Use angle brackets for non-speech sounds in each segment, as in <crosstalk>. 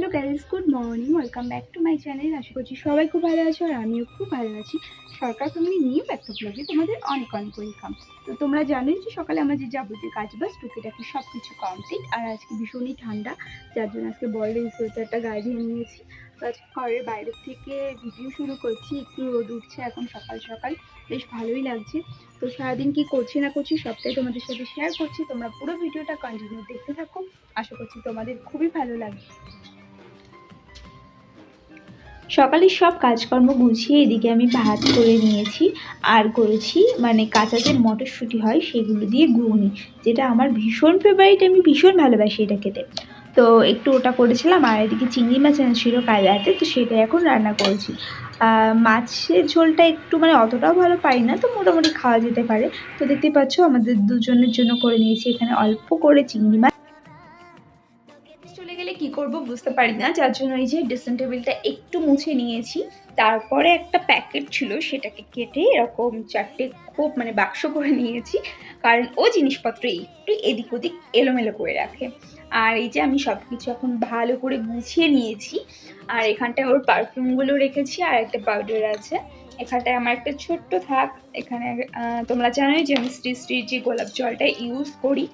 Hello guys good morning, welcome back to my channel. আশা করছি সবাই খুব ভালো আছো আর আমিও খুব ভালো আছি। সরকার ফ্যামিলি নিয়ে একটা ব্লগে তোমাদের অনেক অনেক ওয়েলকাম তো তোমরা জানোই যে সকালে আমার যে যাবতীয় কাজ, বাস টুকিটাকি সব কিছু কমপ্লিট আর আজকে ভীষণই ঠান্ডা, যার জন্য আজকে বড় সোয়েটারটা গায়ে দিয়ে নিয়েছি। তো ঘরের বাইরের থেকে ভিডিও শুরু করছি, একটু রোদ উঠছে এখন সকাল সকাল, বেশ ভালোই লাগছে। তো সারাদিন কি করছি না করছি সবটাই তোমাদের সাথে শেয়ার করছি। তোমরা পুরো ভিডিওটা কন্টিনিউ দেখতে থাকো। আশা করছি তোমাদের খুবই ভালো লাগবে। সকালে সব কাজকর্ম গুছিয়ে এদিকে আমি ভাত করে নিয়েছি। আর করেছি মানে কাঁচা যে মটরশুঁটি হয় সেগুলো দিয়ে ঘুগনি, যেটা আমার ভীষণ ফেভারিট আমি ভীষণ ভালোবাসি এটা খেতে। তো একটু ওটা করেছিলাম, আর এদিকে চিংড়ি মাছ ছিল কাল রাতে, তো সেটা এখন রান্না করেছি। মাছের ঝোলটা একটু মানে অতটাও ভালো পাই না, তো মোটামুটি খাওয়া যেতে পারে। তো দেখতেই পাচ্ছ, আমাদের দুজনের জন্য করে নিয়েছি এখানে অল্প করে চিংড়ি মাছ। চলে গেলে কি করব বুঝতে পারি না। যার জন্য এই যে ড্রেসিং টেবিলটা একটু মুছে নিয়েছি। তারপরে একটা প্যাকেট ছিল, সেটাকে কেটে এরকম চারটে খুব মানে বাক্স করে নিয়েছি। কারণ ও জিনিসপত্র একটু এদিক ওদিক এলোমেলো করে রাখে। আর এই যে আমি সব কিছু এখন ভালো করে গুছিয়ে নিয়েছি। আর এখানটায় ওর পারফিউমগুলো রেখেছি, আর একটা পাউডার আছে। এখানটায় আমার একটা ছোট্ট থাক। এখানে তোমরা জানোই যে আমি স্ত্রী স্ত্রীর যে গোলাপ জলটা ইউজ করি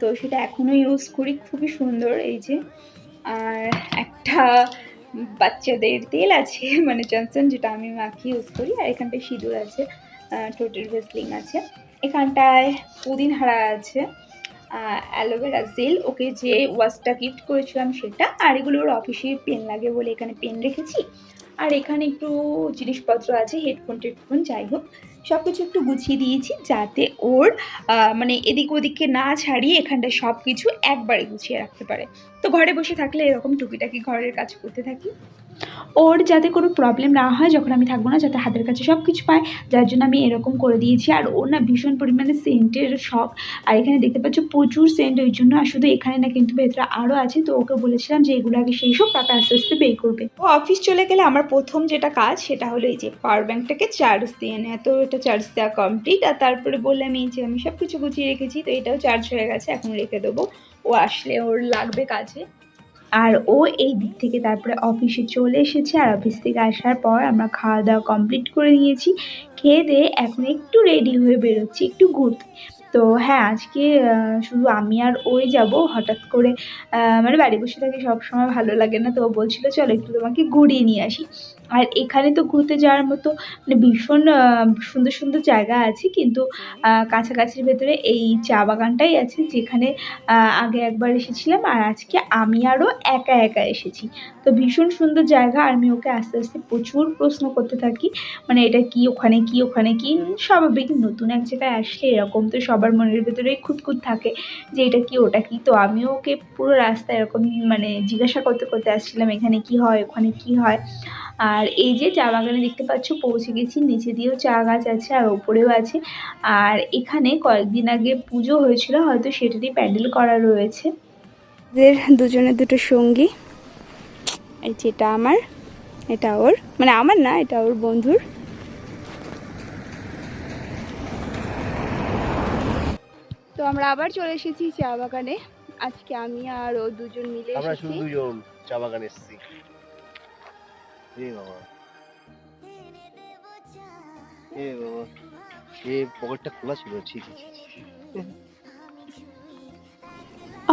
তো সেটা এখনও ইউজ করি, খুবই সুন্দর এই যে। আর একটা বাচ্চাদের তেল আছে <laughs> মানে জনসন যেটা আমি মাখি ইউজ করি, আর এখানটায় সিঁদুর আছে টোটেল ভেসলিং আছে। এখানটায় পুদিন হারা আছে অ্যালোভেরা জেল, ওকে যে ওয়াশটা গিফট করেছিলাম সেটা, আর এগুলো ওর অফিসে পেন লাগে বলে এখানে পেন রেখেছি। আর এখানে একটু জিনিসপত্র আছে হেডফোন টেডফোন যাই হোক। সব কিছু একটু গুছিয়ে দিয়েছি যাতে ওর মানে এদিক ওদিকে না ছাড়িয়ে এখানটা সব কিছু একবারে গুছিয়ে রাখতে পারে। তো ঘরে বসে থাকলে এরকম টুকিটাকি ঘরের কাজ করতে থাকি। ওর যাতে কোনো প্রবলেম না হয় যখন আমি থাকব না, যাতে হাতের কাছে সব কিছু পায়, যার জন্য আমি এরকম করে দিয়েছি। আর ওর না ভীষণ পরিমাণে সেন্টের শখ। আর এখানে দেখতে পাচ্ছ প্রচুর সেন্ট ওই জন্য। আর শুধু এখানে না, কিন্তু ভেতরে আরও আছে। তো ওকে বলেছিলাম যে এগুলো আগে সেই সব টাকা আস্তে আস্তে বের করবে। ও অফিস চলে গেলে আমার প্রথম যেটা কাজ, সেটা হলো এই যে পাওয়ার ব্যাঙ্কটাকে চার্জ দিয়ে নেয় তো এটা চার্জ দেওয়া কমপ্লিট আর তারপরে বললাম এই যে আমি সব কিছু গুছিয়ে রেখেছি, তো এটাও চার্জ হয়ে গেছে, এখন রেখে দেবো। ও আসলে ওর লাগবে কাজে। আর ও এই দিক থেকে তারপরে অফিসে চলে এসেছে আর অফিস থেকে আসার পর আমরা খাওয়া দাওয়া কমপ্লিট করে নিয়েছি। খেয়ে দিয়ে এখন একটু রেডি হয়ে বেরোচ্ছি, একটু ঘুরতে। তো হ্যাঁ আজকে শুধু আমি আর ওই যাব। হঠাৎ করে মানে বাড়ি বসে থাকি সবসময় ভালো লাগে না। তো বলছিল, চলো একটু তোমাকে ঘুরিয়ে নিয়ে আসি। আর এখানে তো ঘুরতে যাওয়ার মতো মানে ভীষণ সুন্দর সুন্দর জায়গা আছে কিন্তু কাছাকাছির ভেতরে এই চা বাগানটাই আছে যেখানে আগে একবার এসেছিলাম আর আজকে আমি আরও একা একা এসেছি। তো ভীষণ সুন্দর জায়গা আর আমি ওকে আস্তে আস্তে প্রচুর প্রশ্ন করতে থাকি মানে এটা কি ওখানে কি ওখানে কি স্বাভাবিক নতুন এক জায়গায় আসলে এরকম তো সবার মনের ভেতরেই খুঁতখুত থাকে যে এটা কি ওটা কি তো আমিও ওকে পুরো রাস্তা এরকম মানে জিজ্ঞাসা করতে করতে আসছিলাম এখানে কি হয় ওখানে কি হয় আর এই যে চা বাগানে দেখতে পাচ্ছ পৌঁছে গেছি। নিচে দিয়েও চা গাছ আছে আর ওপরেও আছে। আর এখানে কয়েকদিন আগে পুজো হয়েছিল হয়তো সেটারই প্যান্ডেল করা রয়েছে। এদের দুজনের দুটো সঙ্গী। এই যে এটা আমার এটা ওর। মানে আমার না এটা ওর বন্ধুর। তো আমরা আবার চলে এসেছি চা বাগানে। আজকে আমি আর ও দুজন মিলে আমরা শুধু দুজন চা বাগানে এসেছি। এ বাবা এ বাবা এ পকেটটা খোলা ছিল ঠিক।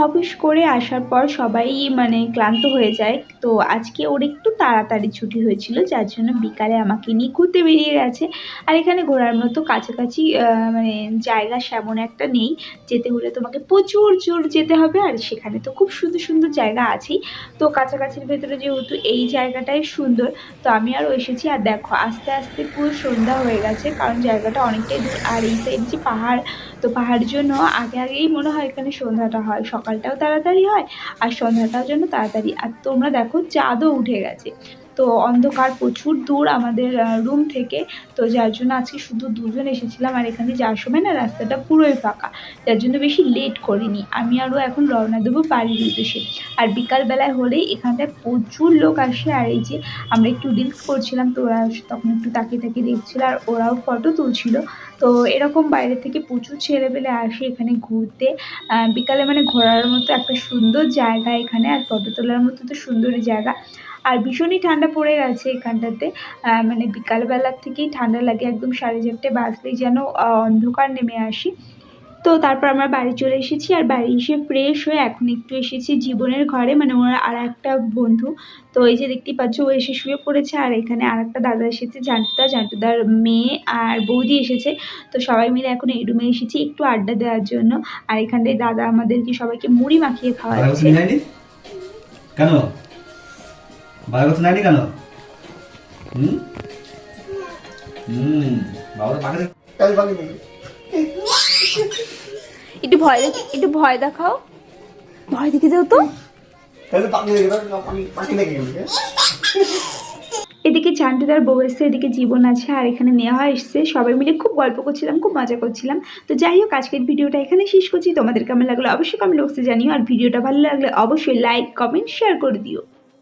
অফিস করে আসার পর সবাই মানে ক্লান্ত হয়ে যায়। তো আজকে ওর একটু তাড়াতাড়ি ছুটি হয়েছিল, যার জন্য বিকালে আমাকে নিয়ে ঘুরতে বেরিয়ে গেছে। আর এখানে ঘোরার মতো কাছাকাছি মানে জায়গা সেমন একটা নেই। যেতে হলে তোমাকে প্রচুর জোর যেতে হবে, আর সেখানে তো খুব সুন্দর সুন্দর জায়গা আছেই। তো কাছাকাছির ভেতরে যেহেতু এই জায়গাটাই সুন্দর, তো আমি আরও এসেছি। আর দেখো, আস্তে আস্তে পুরো সন্ধ্যা হয়ে গেছে, কারণ জায়গাটা অনেকটাই দূর। আর এই সাইড যে পাহাড়, তো পাহাড়ের জন্য আগে আগেই মনে হয় এখানে সন্ধ্যাটা হয়। সকালটাও তাড়াতাড়ি হয় আর সন্ধ্যাটাও যেন তাড়াতাড়ি। আর তোমরা দেখো চাঁদও উঠে গেছে। তো অন্ধকার প্রচুর দূর আমাদের রুম থেকে। তো যার জন্য আজকে শুধু দুজন এসেছিলাম আর এখানে যাওয়ার সময় না, রাস্তাটা পুরোই ফাঁকা। যার জন্য বেশি লেট করিনি। আমি আরও এখন রওনা দেবো বাড়ির উদ্দেশ্যে। আর বিকালবেলায় হলেই এখানটায় প্রচুর লোক আসে। আর এই যে আমরা একটু রিলস করছিলাম, তো ওরা তখন একটু তাকিয়ে তাকিয়ে দেখছিল আর ওরাও ফটো তুলছিল। তো এরকম বাইরে থেকে প্রচুর ছেলেপেলে আসে এখানে ঘুরতে। বিকালে মানে ঘোরার মতো একটা সুন্দর জায়গা এখানে। আর ফটো তোলার মতো তো সুন্দরই জায়গা। আর ভীষণই ঠান্ডা পড়ে গেছে এখানটাতে। মানে বিকালবেলার থেকেই ঠান্ডা লাগে, একদম সাড়ে চারটে বাজলেই যেন অন্ধকার নেমে আসি। তো তারপর আমরা বাড়ি চলে এসেছি আর বাড়ি এসে ফ্রেশ হয়ে এখন একটু এসেছি জীবনের ঘরে। মানে ওর আর একটা বন্ধু। তো এই যে দেখতেই পাচ্ছ, ও এসে শুয়ে পড়েছে আর এখানে আর একটা দাদা এসেছে জান্টুদা জান্টুদার মেয়ে আর বৌদি এসেছে। তো সবাই মিলে এখন এই রুমে এসেছি একটু আড্ডা দেওয়ার জন্য। আর এখানটায় দাদা আমাদেরকে সবাইকে মুড়ি মাখিয়ে খাওয়াচ্ছে। বাবার কথা নেয়নি কেন? হুম? হুম পাখি একটু ভয় দেখ একটু ভয় দেখাও। ভয় দেখে দাও তো। এদিকে চান্টুদার বউ এসছে এদিকে জীবন আছে আর এখানে নেওয়া এসছে। সবাই মিলে খুব গল্প করছিলাম খুব মজা করছিলাম। তো যাই হোক আজকের ভিডিওটা এখানে শেষ করছি। তোমাদের কেমন লাগল অবশ্যই কমেন্ট বক্সে জানিও। আর ভিডিওটা ভালো লাগলে অবশ্যই লাইক কমেন্ট শেয়ার করে দিও।